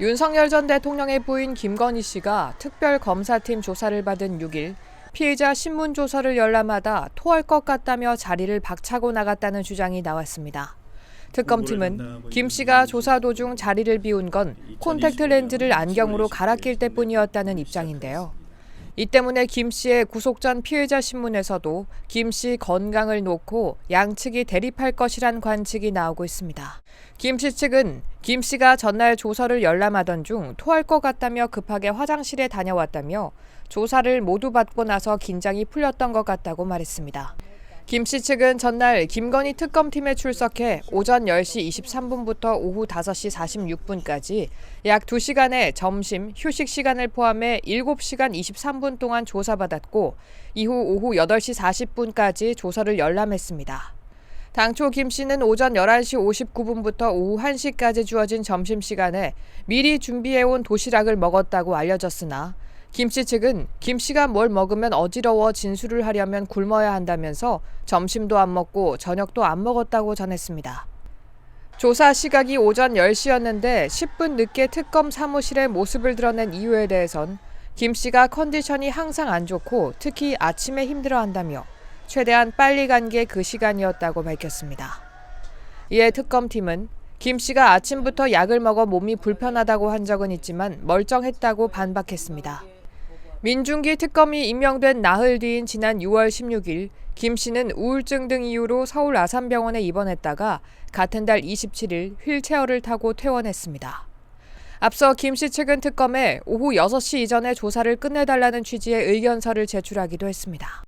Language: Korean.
윤석열 전 대통령의 부인 김건희 씨가 특별검사팀 조사를 받은 6일 피해자 신문 조서를 열람하다 토할 것 같다며 자리를 박차고 나갔다는 주장이 나왔습니다. 특검팀은 김 씨가 조사 도중 자리를 비운 건 콘택트 렌즈를 안경으로 갈아 낄 때뿐이었다는 입장인데요. 이 때문에 김 씨의 구속 전 피해자 신문에서도 김 씨 건강을 놓고 양측이 대립할 것이란 관측이 나오고 있습니다. 김 씨 측은 김 씨가 전날 조서를 열람하던 중 토할 것 같다며 급하게 화장실에 다녀왔다며 조사를 모두 받고 나서 긴장이 풀렸던 것 같다고 말했습니다. 김 씨 측은 전날 김건희 특검팀에 출석해 오전 10시 23분부터 오후 5시 46분까지 약 2시간의 점심, 휴식 시간을 포함해 7시간 23분 동안 조사받았고 이후 오후 8시 40분까지 조서를 열람했습니다. 당초 김 씨는 오전 11시 59분부터 오후 1시까지 주어진 점심시간에 미리 준비해온 도시락을 먹었다고 알려졌으나 김씨 측은 김 씨가 뭘 먹으면 어지러워 진술을 하려면 굶어야 한다면서 점심도 안 먹고 저녁도 안 먹었다고 전했습니다. 조사 시각이 오전 10시였는데 10분 늦게 특검 사무실에 모습을 드러낸 이유에 대해선 김 씨가 컨디션이 항상 안 좋고 특히 아침에 힘들어 한다며 최대한 빨리 간 게 그 시간이었다고 밝혔습니다. 이에 특검팀은 김 씨가 아침부터 약을 먹어 몸이 불편하다고 한 적은 있지만 멀쩡했다고 반박했습니다. 민중기 특검이 임명된 나흘 뒤인 지난 6월 16일 김 씨는 우울증 등 이유로 서울 아산병원에 입원했다가 같은 달 27일 휠체어를 타고 퇴원했습니다. 앞서 김 씨 측은 특검에 오후 6시 이전에 조사를 끝내달라는 취지의 의견서를 제출하기도 했습니다.